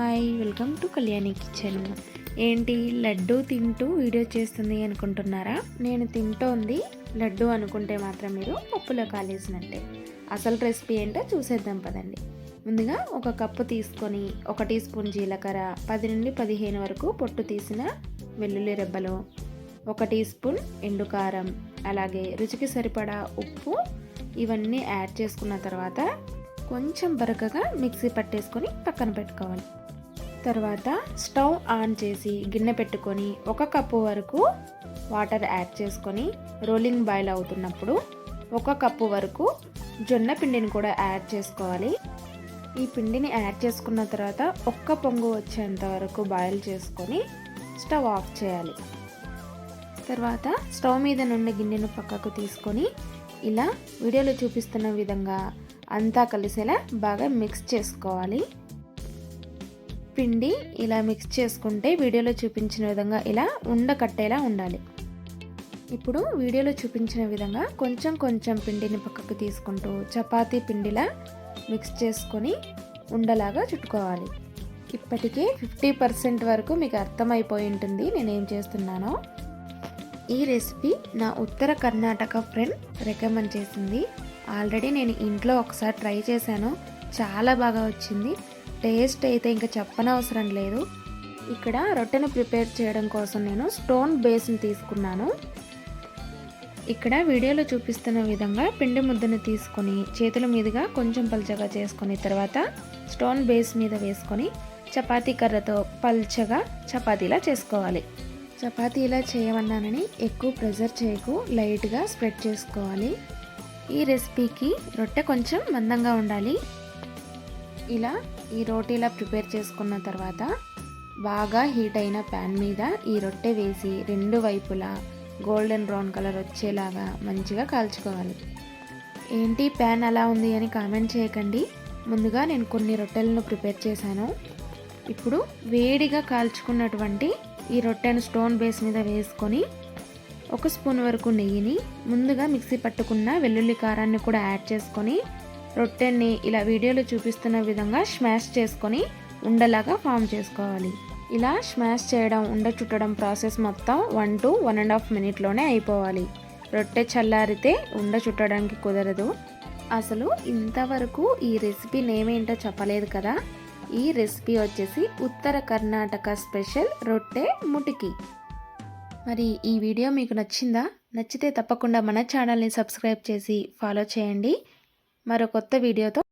Hi welcome to Kalyani kitchen. ఏంటి లడ్డు తింటూ video చేస్తుంది అనుకుంటున్నారా? నేను తింటోంది లడ్డు అనుకుంటే మాత్రం మీరు పప్పులో కాలేసినట్టే. అసలు రెసిపీ ఏంటో చూసేద్దాం పదండి. ముందుగా ఒక కప్పు తీసుకొని ఒక టీ స్పూన్ జీలకర్ర పది నుండి పదిహేను వరకు పొట్టు తీసిన వెల్లుల్లి రెబ్బలు ఒక టీ స్పూన్ ఎండు కారం అలాగే రుచికి సరిపడా ఉప్పు ఇవన్నీ యాడ్ చేసుకున్న తర్వాత కొంచెం బరకగా మిక్సీ పట్టేసుకొని పక్కన పెట్టుకోవాలి. తర్వాత స్టవ్ ఆన్ చేసి గిన్నె పెట్టుకొని ఒక కప్పు వరకు వాటర్ యాడ్ చేసుకొని రోలింగ్ బాయిల్ అవుతున్నప్పుడు ఒక కప్పు వరకు జొన్న పిండిని కూడా యాడ్ చేసుకోవాలి. ఈ పిండిని యాడ్ చేసుకున్న తర్వాత ఒక్క పొంగు వచ్చేంత వరకు బాయిల్ చేసుకొని స్టవ్ ఆఫ్ చేయాలి. తర్వాత స్టవ్ మీద నుండి గిన్నెను పక్కకు తీసుకొని ఇలా వీడియోలో చూపిస్తున్న విధంగా అంతా కలిసేలా బాగా మిక్స్ చేసుకోవాలి. పిండి ఇలా మిక్స్ చేసుకుంటే వీడియోలో చూపించిన విధంగా ఇలా ఉండకట్టేలా ఉండాలి. ఇప్పుడు వీడియోలో చూపించిన విధంగా కొంచెం కొంచెం పిండిని పక్కకు తీసుకుంటూ చపాతీ పిండిలా మిక్స్ చేసుకొని ఉండలాగా చుట్టుకోవాలి. ఇప్పటికే ఫిఫ్టీ పర్సెంట్ వరకు మీకు అర్థమైపోయి ఉంటుంది నేనేం చేస్తున్నానో. ఈ రెసిపీ నా ఉత్తర కర్ణాటక ఫ్రెండ్ రికమెండ్ చేసింది. ఆల్రెడీ నేను ఇంట్లో ఒకసారి ట్రై చేశాను. చాలా బాగా వచ్చింది. టేస్ట్ అయితే ఇంకా చెప్పనవసరం లేదు. ఇక్కడ రొట్టెను ప్రిపేర్ చేయడం కోసం నేను స్టోన్ బేస్ని తీసుకున్నాను. ఇక్కడ వీడియోలో చూపిస్తున్న విధంగా పిండి ముద్దను తీసుకొని చేతుల మీదుగా కొంచెం పల్చగా చేసుకొని తర్వాత స్టోన్ బేస్ మీద వేసుకొని చపాతీ కర్రతో పల్చగా చపాతీలా చేసుకోవాలి. చపాతీ ఇలా చేయమన్నానని ఎక్కువ ప్రెజర్ చేయకు లైట్గా స్ప్రెడ్ చేసుకోవాలి. ఈ రెసిపీకి రొట్టె కొంచెం మందంగా ఉండాలి. ఇలా ఈ రోటీలా ప్రిపేర్ చేసుకున్న తర్వాత బాగా హీట్ అయిన ప్యాన్ మీద ఈ రొట్టె వేసి రెండు వైపులా గోల్డెన్ బ్రౌన్ కలర్ వచ్చేలాగా మంచిగా కాల్చుకోవాలి. ఏంటి ప్యాన్ అలా ఉంది అని కామెంట్ చేయకండి. ముందుగా నేను కొన్ని రొట్టెలను ప్రిపేర్ చేశాను. ఇప్పుడు వేడిగా కాల్చుకున్నటువంటి ఈ రొట్టెను స్టోన్ బేస్ మీద వేసుకొని ఒక స్పూన్ వరకు నెయ్యిని ముందుగా మిక్సీ పట్టుకున్న వెల్లుల్లి కారాన్ని కూడా యాడ్ చేసుకొని రొట్టెని ఇలా వీడియోలో చూపిస్తున్న విధంగా స్మాష్ చేసుకొని ఉండలాగా ఫామ్ చేసుకోవాలి. ఇలా స్మాష్ చేయడం ఉండ చుట్టడం ప్రాసెస్ మొత్తం one two one and half మినిట్లోనే అయిపోవాలి. రొట్టె చల్లారితే ఉండ చుట్టడానికి కుదరదు. అసలు ఇంతవరకు ఈ రెసిపీ నేమేంటో చెప్పలేదు కదా? ఈ రెసిపీ వచ్చేసి ఉత్తర కర్ణాటక స్పెషల్ రొట్టె ముటికి. మరి ఈ వీడియో మీకు నచ్చిందా? నచ్చితే తప్పకుండా మన ఛానల్ని సబ్స్క్రైబ్ చేసి ఫాలో చేయండి. మరో కొత్త వీడియోతో